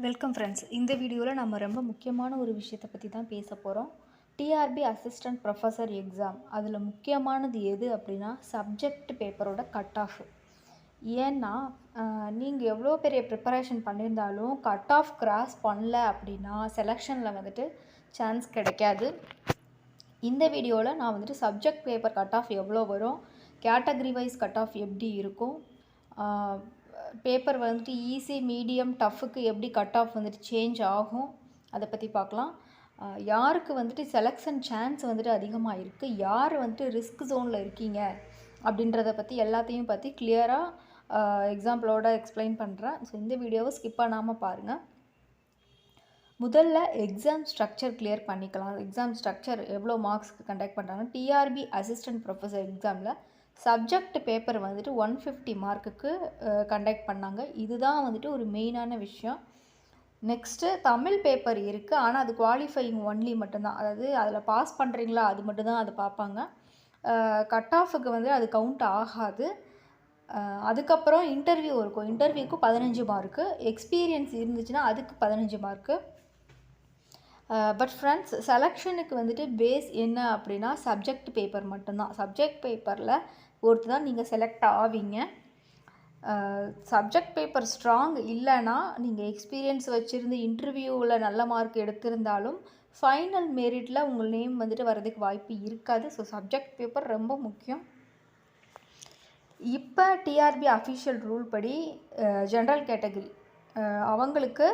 Welcome friends இந்த வீடியோவில் நம்ம ரொம்ப முக்கியமான ஒரு விஷயத்தை பற்றி தான் பேச போகிறோம் டிஆர்பி அசிஸ்டன்ட் ப்ரொஃபஸர் எக்ஸாம் அதில் முக்கியமானது எது அப்படின்னா சப்ஜெக்ட் பேப்பரோட கட் ஆஃப் ஏன்னா நீங்கள் எவ்வளோ பெரிய ப்ரிப்பரேஷன் பண்ணியிருந்தாலும் கட் ஆஃப் கிராஸ் பண்ணல அப்படின்னா செலெக்ஷனில் வந்துட்டு சான்ஸ் கிடைக்காது. இந்த வீடியோவில் நான் வந்துட்டு சப்ஜெக்ட் பேப்பர் கட் ஆஃப் எவ்வளோ வரும் கேட்டகரி வைஸ் கட் ஆஃப் எப்படி இருக்கும் பேப்பர் வந்துட்டு ஈஸி மீடியம் டஃப்புக்கு எப்படி கட் ஆஃப் வந்துட்டு சேஞ்ச் ஆகும்? அதை பற்றி பார்க்கலாம் யாருக்கு வந்துட்டு செலெக்ஷன் சான்ஸ் வந்துட்டு அதிகமாக இருக்குது யார் வந்துட்டு ரிஸ்க் ஜோனில் இருக்கீங்க? அப்படின்றத பற்றி எல்லாத்தையும் பற்றி கிளியராக எக்ஸாம்பிளோட எக்ஸ்பிளைன் பண்ணுறேன் ஸோ இந்த வீடியோவை ஸ்கிப் பண்ணாமல் பாருங்கள் முதல்ல எக்ஸாம் ஸ்ட்ரக்சர் கிளியர் பண்ணிக்கலாம். எக்ஸாம் ஸ்ட்ரக்சர் எவ்வளோ மார்க்ஸ்க்கு கண்டக்ட் பண்ணுறாங்க டிஆர்பி அசிஸ்டன்ட் ப்ரொஃபஸர் எக்ஸாமில் சப்ஜெக்ட் பேப்பர் வந்துட்டு ஒன் ஃபிஃப்டி மார்க்குக்கு கண்டக்ட் பண்ணாங்க. இதுதான் வந்துட்டு ஒரு மெயினான விஷயம். நெக்ஸ்ட்டு தமிழ் பேப்பர் இருக்குது ஆனால் அது குவாலிஃபையிங் ஒன்லி மட்டும்தான். அதாவது அதில் பாஸ் பண்ணுறீங்களா அது மட்டும்தான் அதை பார்ப்பாங்க. கட் ஆஃபுக்கு வந்து அது கவுண்ட் ஆகாது. அதுக்கப்புறம் இன்டர்வியூ இருக்கும். இன்டர்வியூக்கு பதினஞ்சு மார்க்கு எக்ஸ்பீரியன்ஸ் இருந்துச்சுன்னா அதுக்கு பதினஞ்சு மார்க்கு பட் ஃப்ரெண்ட்ஸ் செலெக்ஷனுக்கு வந்துட்டு பேஸ் என்ன அப்படின்னா சப்ஜெக்ட் பேப்பர் மட்டும்தான். சப்ஜெக்ட் பேப்பரில் பொறுத்து தான் நீங்கள் செலக்ட் ஆவீங்க. சப்ஜெக்ட் பேப்பர் ஸ்ட்ராங் இல்லைன்னா நீங்கள் எக்ஸ்பீரியன்ஸ் வச்சுருந்து இன்டர்வியூவில் நல்ல மார்க் எடுத்திருந்தாலும் ஃபைனல் மெரிட்டில் உங்கள் நேம் வந்துட்டு வரதுக்கு வாய்ப்பு இருக்காது. ஸோ சப்ஜெக்ட் பேப்பர் ரொம்ப முக்கியம். இப்போ டிஆர்பி அஃபிஷியல் ரூல் படி ஜென்ரல் கேட்டகரி அவங்களுக்கு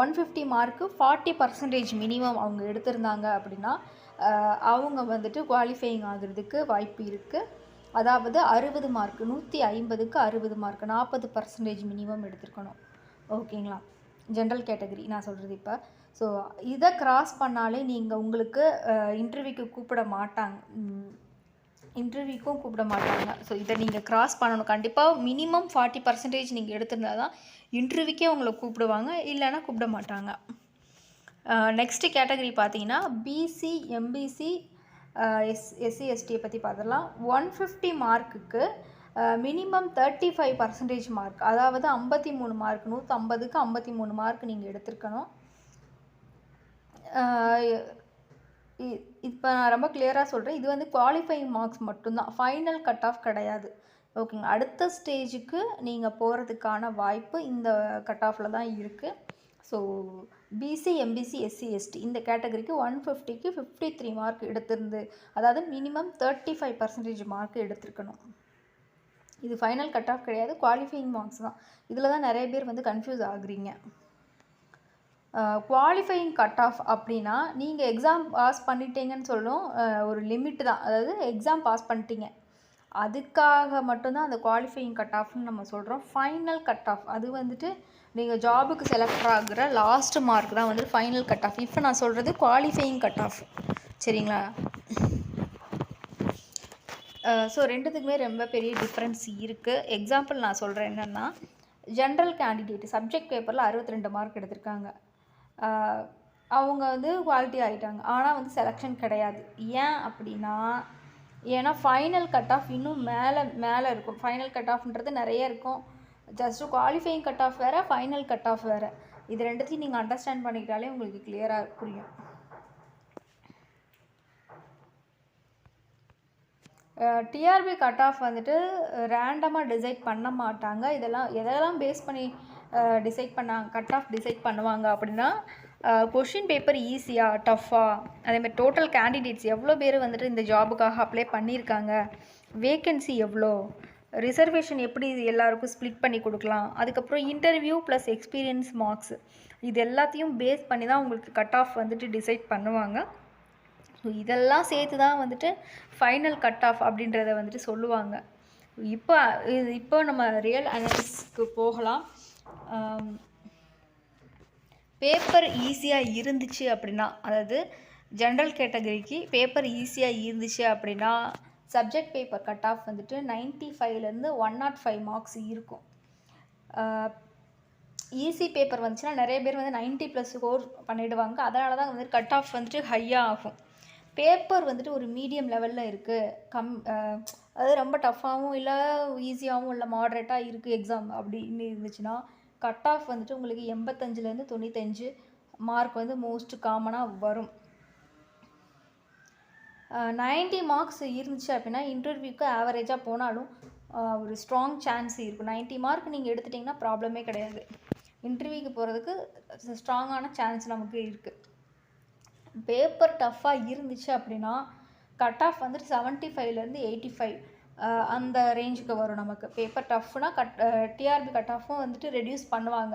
one fifty mark forty percentage minimum அவங்க எடுத்திருந்தாங்க அப்படின்னா அவங்க வந்துட்டு குவாலிஃபையிங் ஆகுறதுக்கு வாய்ப்பு இருக்குது அதாவது அறுபது மார்க் நூற்றி ஐம்பதுக்கு அறுபது மார்க் நாற்பது பர்சன்டேஜ் மினிமம் எடுத்திருக்கணும். ஓகேங்களா ஜென்ரல் கேட்டகரி நான் சொல்கிறது இப்போ. ஸோ இதை கிராஸ் பண்ணாலே நீங்கள் உங்களுக்கு இன்டர்வியூக்கு கூப்பிட மாட்டாங்க. இன்டர்வியூக்கும் கூப்பிட மாட்டாங்க. ஸோ இதை நீங்கள் கிராஸ் பண்ணணும். கண்டிப்பாக மினிமம் ஃபார்ட்டி பர்சன்டேஜ் நீங்கள் எடுத்திருந்தா தான் இன்டர்வியூக்கே உங்களை கூப்பிடுவாங்க. இல்லைன்னா கூப்பிட மாட்டாங்க. நெக்ஸ்ட்டு கேட்டகரி பார்த்தீங்கன்னா பிசி எம்பிசி எஸ் எஸ்சி எஸ்டியை பற்றி பார்த்துடலாம். ஒன் ஃபிஃப்டி மார்க்குக்கு minimum thirty five percentage mark அதாவது ஐம்பத்தி மூணு மார்க் நூற்றம்பதுக்கு ஐம்பத்தி மூணு மார்க் நீங்கள் எடுத்திருக்கணும். இப்போ நான் ரொம்ப கிளியராக சொல்கிறேன் இது வந்து குவாலிஃபைங் மார்க்ஸ் மட்டும்தான். ஃபைனல் கட் ஆஃப் கிடையாது ஓகேங்க அடுத்த ஸ்டேஜுக்கு நீங்கள் போகிறதுக்கான வாய்ப்பு இந்த கட் ஆஃபில் தான் இருக்குது so BC MBC SC ST இந்த கேட்டகரிக்கு ஒன் ஃபிஃப்டிக்கு ஃபிஃப்டி த்ரீ மார்க் எடுத்திருந்து அதாவது minimum thirty five percentage mark எடுத்திருக்கணும். இது ஃபைனல் கட் ஆஃப் கிடையாது குவாலிஃபைங் மார்க்ஸ் தான். இதில் தான் நிறைய பேர் வந்து கன்ஃபியூஸ் ஆகுறீங்க. குவாலிஃபையிங் கட் ஆஃப் அப்படின்னா நீங்கள் எக்ஸாம் பாஸ் பண்ணிட்டீங்கன்னு சொல்லும் ஒரு லிமிட் தான். அதாவது எக்ஸாம் பாஸ் பண்ணிட்டீங்க. அதுக்காக மட்டும்தான் அந்த குவாலிஃபையிங் கட் ஆஃப்னு நம்ம சொல்கிறோம் ஃபைனல் கட் ஆஃப் அது வந்துட்டு நீங்கள் ஜாபுக்கு செலக்ட் ஆகுற லாஸ்ட் மார்க் தான் வந்துட்டு ஃபைனல் கட் ஆஃப் இப்போ நான் சொல்கிறது குவாலிஃபையிங் கட் ஆஃப் சரிங்களா ஸோ ரெண்டுத்துக்குமே ரொம்ப பெரிய டிஃப்ரென்ஸ் இருக்குது எக்ஸாம்பிள் நான் சொல்கிறேன் என்னென்னா ஜென்ரல் கேண்டிடேட் சப்ஜெக்ட் பேப்பரில் அறுபத்தி ரெண்டு மார்க் எடுத்திருக்காங்க அவங்க வந்து குவாலிட்டி ஆகிட்டாங்க ஆனால் வந்து செலெக்ஷன் கிடையாது. ஏன் அப்படின்னா ஏன்னா ஃபைனல் கட் ஆஃப் இன்னும் மேலே மேலே இருக்கும். ஃபைனல் கட் ஆஃப்ன்றது நிறைய இருக்கும். ஜஸ்ட்டு குவாலிஃபையிங் கட் ஆஃப் வேறு ஃபைனல் கட் ஆஃப் வேறு. இது ரெண்டுத்தையும் நீங்கள் அண்டர்ஸ்டாண்ட் பண்ணிக்கிட்டாலே உங்களுக்கு கிளியராக புரியும். டிஆர்பி கட் ஆஃப் வந்துட்டு ரேண்டமாக டிசைட் பண்ண மாட்டாங்க. இதெல்லாம் எதெல்லாம் பேஸ் பண்ணி டிசைட் பண்ணாங்க கட் ஆஃப் டிசைட் பண்ணுவாங்க அப்படின்னா கொஷின் பேப்பர் ஈஸியாக டஃப்பாக அதேமாதிரி டோட்டல் கேண்டிடேட்ஸ் எவ்வளோ பேர் வந்துட்டு இந்த ஜாபுக்காக அப்ளை பண்ணியிருக்காங்க? வேக்கன்சி எவ்வளோ? ரிசர்வேஷன் எப்படி இது எல்லாருக்கும் ஸ்ப்ளிட் பண்ணி கொடுக்கலாம்? அதுக்கப்புறம் இன்டர்வியூ ப்ளஸ் எக்ஸ்பீரியன்ஸ் மார்க்ஸ் இது எல்லாத்தையும் பேஸ் பண்ணி தான் உங்களுக்கு கட் ஆஃப் வந்துட்டு டிசைட் பண்ணுவாங்க. ஸோ இதெல்லாம் சேர்த்து தான் வந்துட்டு ஃபைனல் கட் ஆஃப் அப்படின்றத வந்துட்டு சொல்லுவாங்க. இப்போ இப்போ நம்ம ரியல் அனாலிஸ்க்கு போகலாம். பேப்பர் ஈஸியாக இருந்துச்சு அப்படின்னா அதாவது ஜென்ரல் கேட்டகரிக்கு பேப்பர் ஈஸியாக இருந்துச்சு அப்படின்னா சப்ஜெக்ட் பேப்பர் கட் ஆஃப் வந்துட்டு நைன்ட்டி ஃபைவ்லேருந்து ஒன் நாட் ஃபைவ் மார்க்ஸ் இருக்கும். ஈஸி பேப்பர் வந்துச்சுன்னா நிறைய பேர் வந்து நைன்ட்டி ப்ளஸ் ஸ்கோர் பண்ணிடுவாங்க. அதனால தான் வந்துட்டு கட் ஆஃப் வந்துட்டு ஹையாக ஆகும். பேப்பர் வந்துட்டு ஒரு மீடியம் லெவலில் இருக்குது கம் அதாவது அது ரொம்ப டஃப்பாகவும் இல்லை ஈஸியாகவும் இல்லை மாட்ரேட்டாக இருக்குது எக்ஸாம் அப்படின்னு இருந்துச்சுன்னா கட் ஆஃப் வந்துட்டு உங்களுக்கு எண்பத்தஞ்சிலேருந்து தொண்ணூத்தஞ்சு மார்க் வந்து மோஸ்ட் காமனாக வரும். நைன்ட்டி மார்க்ஸ் இருந்துச்சு அப்படின்னா இன்டர்வியூக்கு ஆவரேஜாக போனாலும் ஒரு ஸ்ட்ராங் சான்ஸ் இருக்கும். 90 மார்க் நீங்கள் எடுத்துட்டிங்கன்னா ப்ராப்ளமே கிடையாது. இன்டர்வியூக்கு போகிறதுக்கு ஸ்ட்ராங்கான சான்ஸ் நமக்கு இருக்குது பேப்பர் டஃப்பாக இருந்துச்சு அப்படின்னா கட் ஆஃப் வந்துட்டு செவன்ட்டி ஃபைவ்லேருந்து எயிட்டி ஃபைவ் அந்த ரேஞ்சுக்கு வரும் நமக்கு. பேப்பர் டஃப்னா கட் டிஆர்பி கட் ஆஃபும் வந்துட்டு ரெடியூஸ் பண்ணுவாங்க.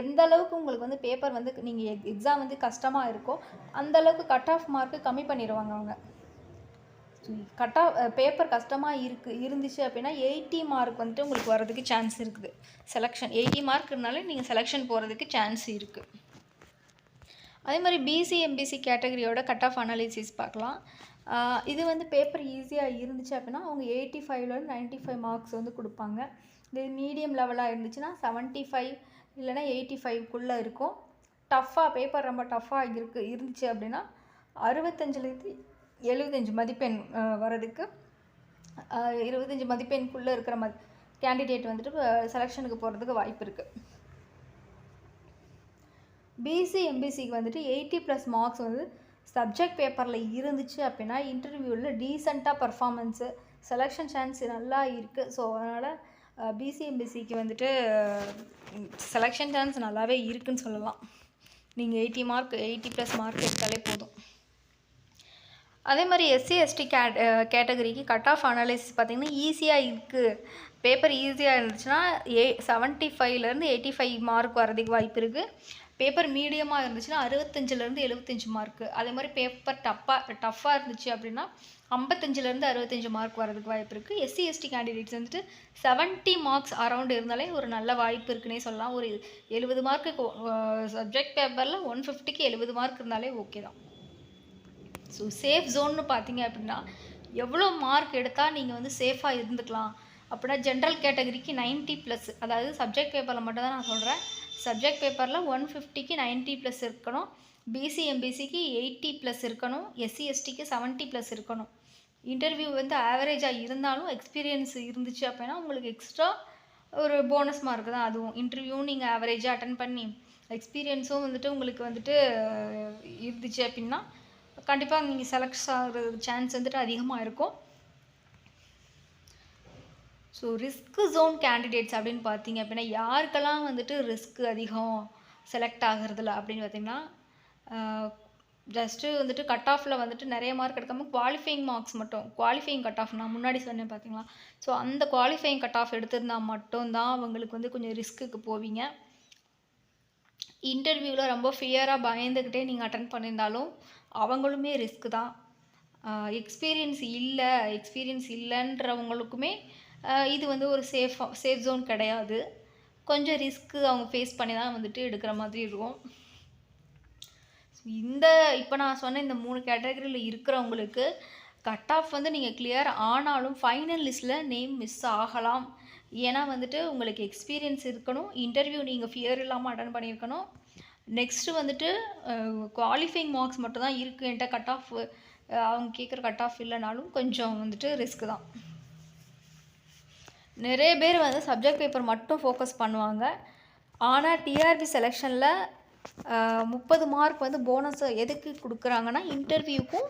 எந்த அளவுக்கு உங்களுக்கு வந்து பேப்பர் வந்து நீங்கள் எக்ஸாம் வந்து கஷ்டமாக இருக்கோ அந்த அளவுக்கு கட் ஆஃப் மார்க்கு கம்மி பண்ணிடுவாங்க அவங்க. கட் ஆஃப் பேப்பர் கஷ்டமாக இருக்கு இருந்துச்சு அப்படின்னா எயிட்டி மார்க் வந்துட்டு உங்களுக்கு வர்றதுக்கு சான்ஸ் இருக்குது. செலெக்ஷன் எயிட்டி மார்க்னாலே நீங்கள் செலெக்ஷன் போகிறதுக்கு சான்ஸ் இருக்குது அதே மாதிரி பிசி எம்பிசி கேட்டகரியோட கட் ஆஃப் அனாலிசிஸ் பார்க்கலாம். இது வந்து பேப்பர் ஈஸியாக இருந்துச்சு அப்படின்னா அவங்க எயிட்டி ஃபைவ்லேருந்து நைன்ட்டி ஃபைவ் மார்க்ஸ் வந்து கொடுப்பாங்க. இது மீடியம் லெவலாக இருந்துச்சுன்னா செவன்ட்டி ஃபைவ் இல்லைன்னா எயிட்டி ஃபைவ்க்குள்ளே இருக்கும். டஃப்பாக பேப்பர் ரொம்ப டஃப்பாக இருக்கு இருந்துச்சு அப்படின்னா அறுபத்தஞ்சிலேருந்து எழுபத்தஞ்சு மதிப்பெண் வர்றதுக்கு வரதுக்கு ஆஹ் இருபத்தஞ்சு மதிப்பெண்குள்ளே இருக்கிற மதி கேண்டிடேட் வந்துட்டு செலெக்ஷனுக்கு போகிறதுக்கு வாய்ப்பு இருக்குது பிசி எம்பிசிக்கு வந்துட்டு எயிட்டி ப்ளஸ் மார்க்ஸ் வந்து சப்ஜெக்ட் பேப்பரில் இருந்துச்சு அப்படின்னா இன்டர்வியூவில் டீசெண்டாக பர்ஃபாமன்ஸு செலெக்ஷன் சான்ஸ் நல்லா இருக்குது ஸோ அதனால் பிசிஎம்பிசிக்கு வந்துட்டு செலெக்ஷன் சான்ஸ் நல்லாவே இருக்குன்னு சொல்லலாம். நீங்கள் eighty mark eighty plus mark எடுத்தாலே போதும். அதே மாதிரி எஸ்சி எஸ்டி கேட் கேட்டகரிக்கு கட் ஆஃப் அனாலிசிஸ் பார்த்தீங்கன்னா ஈஸியாக இருக்குது பேப்பர் ஈஸியாக இருந்துச்சுன்னா ஏ செவன்ட்டி ஃபைவ்லேருந்து எயிட்டி ஃபைவ் மார்க் வரதுக்கு வாய்ப்பு இருக்குது பேப்பர் மீடியமாக இருந்துச்சுன்னா அறுபத்தஞ்சிலேருந்து எழுபத்தஞ்சு மார்க்கு அதே மாதிரி பேப்பர் டப்பாக டஃப்பாக இருந்துச்சு அப்படின்னா ஐம்பத்தஞ்சிலேருந்து அறுபத்தஞ்சு மார்க் வரதுக்கு வாய்ப்பு இருக்குது எஸ்சி எஸ்டி கேண்டிடேட்ஸ் வந்துட்டு செவன்ட்டி மார்க்ஸ் அரௌண்ட் இருந்தாலே ஒரு நல்ல வாய்ப்பு இருக்குன்னே சொல்லலாம். ஒரு எழுபது மார்க்கு சப்ஜெக்ட் பேப்பரில் ஒன் ஃபிஃப்டிக்கு எழுபது மார்க் இருந்தாலே ஓகே தான். ஸோ சேஃப் ஜோன்னு பார்த்தீங்க அப்படின்னா எவ்வளோ மார்க் எடுத்தால் நீங்கள் வந்து சேஃபாக இருந்துக்கலாம் அப்படின்னா ஜென்ரல் கேட்டகரிக்கு 90 ப்ளஸ் அதாவது சப்ஜெக்ட் பேப்பரில் மட்டும் தான் நான் சொல்கிறேன் சப்ஜெக்ட் பேப்பரில் ஒன் ஃபிஃப்டிக்கு நைன்ட்டி ப்ளஸ் இருக்கணும். பிசி எம்பிசிக்கு எயிட்டி ப்ளஸ் இருக்கணும். எஸ்சி எஸ்டிக்கு செவன்ட்டி ப்ளஸ் இருக்கணும். இன்டர்வியூ வந்து ஆவரேஜாக இருந்தாலும் எக்ஸ்பீரியன்ஸ் இருந்துச்சு அப்படின்னா உங்களுக்கு எக்ஸ்ட்ரா ஒரு போனஸ் மார்க் தான் அதுவும். இன்டர்வியூவும் நீங்கள் ஆவரேஜாக அட்டன் பண்ணி எக்ஸ்பீரியன்ஸும் வந்துட்டு உங்களுக்கு வந்துட்டு இருந்துச்சு அப்படின்னா கண்டிப்பாக நீங்கள் செலக்ட் ஆகிற சான்ஸ் வந்துட்டு அதிகமாக இருக்கும். ஸோ ரிஸ்க்கு ஜோன் கேண்டிடேட்ஸ் அப்படின்னு பார்த்தீங்க அப்படின்னா யாருக்கெல்லாம் வந்துட்டு ரிஸ்க் அதிகம் செலக்ட் ஆகிறதுல அப்படின்னு பார்த்தீங்கன்னா ஜஸ்ட்டு வந்துட்டு கட் ஆஃபில் வந்துட்டு நிறைய மார்க் எடுக்காமல் குவாலிஃபைங் மார்க்ஸ் மட்டும் குவாலிஃபைங் கட் ஆஃப் நான் முன்னாடி சொன்னேன் பார்த்தீங்களா? ஸோ அந்த குவாலிஃபைங் கட் ஆஃப் எடுத்திருந்தா மட்டும்தான் அவங்களுக்கு வந்து கொஞ்சம் ரிஸ்க்குக்கு போவீங்க. இன்டர்வியூவில் ரொம்ப ஃபியராக பயந்துக்கிட்டே நீங்கள் அட்டன் பண்ணியிருந்தாலும் அவங்களுமே ரிஸ்க்கு தான். எக்ஸ்பீரியன்ஸ் இல்லை எக்ஸ்பீரியன்ஸ் இல்லைன்றவங்களுக்குமே இது வந்து ஒரு சேஃப் சேஃப் ஜோன் கிடையாது. கொஞ்சம் ரிஸ்க்கு அவங்க ஃபேஸ் பண்ணி தான் வந்துட்டு எடுக்கிற மாதிரி இருக்கும். இந்த இப்போ நான் சொன்ன இந்த மூணு கேட்டகரியில் இருக்கிறவங்களுக்கு கட் ஆஃப் வந்து நீங்கள் கிளியர் ஆனாலும் ஃபைனல் லிஸ்ட்டில் நேம் மிஸ் ஆகலாம். ஏன்னா வந்துட்டு உங்களுக்கு எக்ஸ்பீரியன்ஸ் இருக்கணும். இன்டர்வியூ நீங்கள் ஃபியர் இல்லாமல் அட்டன் பண்ணியிருக்கணும். நெக்ஸ்ட்டு வந்துட்டு குவாலிஃபைங் மார்க்ஸ் மட்டும் தான் இருக்குது என்கிட்ட கட் ஆஃப் அவங்க கேட்குற கட் ஆஃப் இல்லைனாலும் கொஞ்சம் வந்துட்டு ரிஸ்க் தான். நிறைய பேர் வந்து சப்ஜெக்ட் பேப்பர் மட்டும் ஃபோக்கஸ் பண்ணுவாங்க. ஆனால் டிஆர்பி செலெக்ஷனில் முப்பது மார்க் வந்து போனஸ் எதுக்கு கொடுக்குறாங்கன்னா இன்டர்வியூக்கும்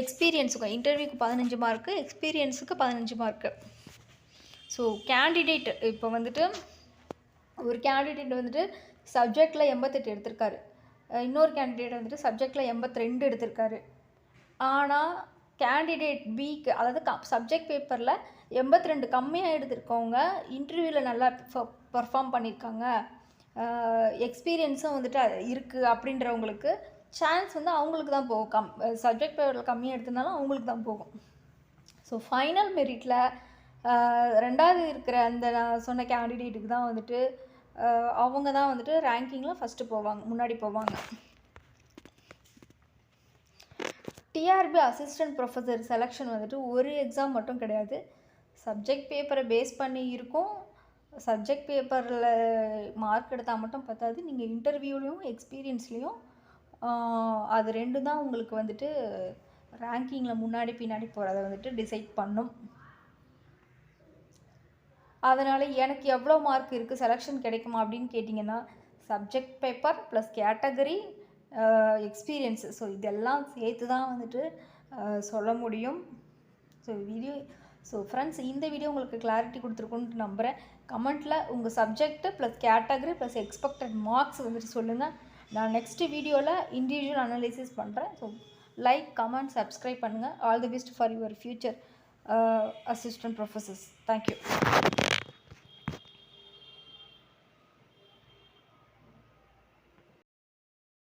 எக்ஸ்பீரியன்ஸுக்கும் இன்டர்வியூக்கு பதினஞ்சு மார்க்கு எக்ஸ்பீரியன்ஸுக்கு பதினஞ்சு மார்க்கு ஸோ கேண்டிடேட் இப்போ வந்துட்டு ஒரு கேண்டிடேட் வந்துட்டு சப்ஜெக்டில் எண்பத்தெட்டு எடுத்திருக்காரு. இன்னொரு கேண்டிடேட் வந்துட்டு சப்ஜெக்டில் எண்பத்தி ரெண்டு எடுத்திருக்காரு ஆனால் கேண்டிடேட் பிக்கு அதாவது க சப்ஜெக்ட் பேப்பரில் எண்பத்தி ரெண்டு கம்மியாக எடுத்திருக்கவங்க இன்டர்வியூவில் நல்லா பர்ஃபார்ம் பண்ணியிருக்காங்க எக்ஸ்பீரியன்ஸும் வந்துட்டு இருக்குது அப்படின்றவங்களுக்கு சான்ஸ் வந்து அவங்களுக்கு தான் போகும். கம் சப்ஜெக்ட் பேப்பரில் கம்மியாக எடுத்திருந்தாலும் அவங்களுக்கு தான் போகும். ஸோ ஃபைனல் மெரிட்டில் ரெண்டாவது இருக்கிற அந்த நான் சொன்ன கேண்டிடேட்டுக்கு தான் வந்துட்டு அவங்க தான் வந்துட்டு ரேங்கிங்கில் ஃபஸ்ட்டு போவாங்க முன்னாடி போவாங்க. டிஆர்பி அசிஸ்டன்ட் ப்ரொஃபஸர் செலெக்ஷன் வந்துட்டு ஒரு எக்ஸாம் மட்டும் கிடையாது. சப்ஜெக்ட் பேப்பரை பேஸ் பண்ணி இருக்கும். சப்ஜெக்ட் பேப்பரில் மார்க் எடுத்தால் மட்டும் பத்தாது. நீங்கள் இன்டர்வியூலேயும் எக்ஸ்பீரியன்ஸ்லேயும் அது ரெண்டு தான் உங்களுக்கு வந்துட்டு ரேங்கிங்கில் முன்னாடி பின்னாடி போகிறத வந்துட்டு டிசைட் பண்ணும். அதனால் எனக்கு எவ்வளோ மார்க் இருக்குது செலெக்ஷன் கிடைக்குமா அப்படின்னு கேட்டிங்கன்னா subject paper plus category experience so இதெல்லாம் சேர்த்து தான் வந்துட்டு சொல்ல முடியும். ஸோ வீடியோ ஸோ ஃப்ரெண்ட்ஸ் இந்த வீடியோ உங்களுக்கு கிளாரிட்டி கொடுத்துருக்குன்னு நம்புகிறேன் கமெண்ட்டில் உங்கள் subject plus category plus expected marks வந்துட்டு சொல்லுங்கள் நான் நெக்ஸ்ட் வீடியோவில் இண்டிவிஜுவல் அனாலிசிஸ் பண்ணுறேன் ஸோ லைக் கமெண்ட் சப்ஸ்கிரைப் பண்ணுங்கள் all the best for your future assistant professors thank you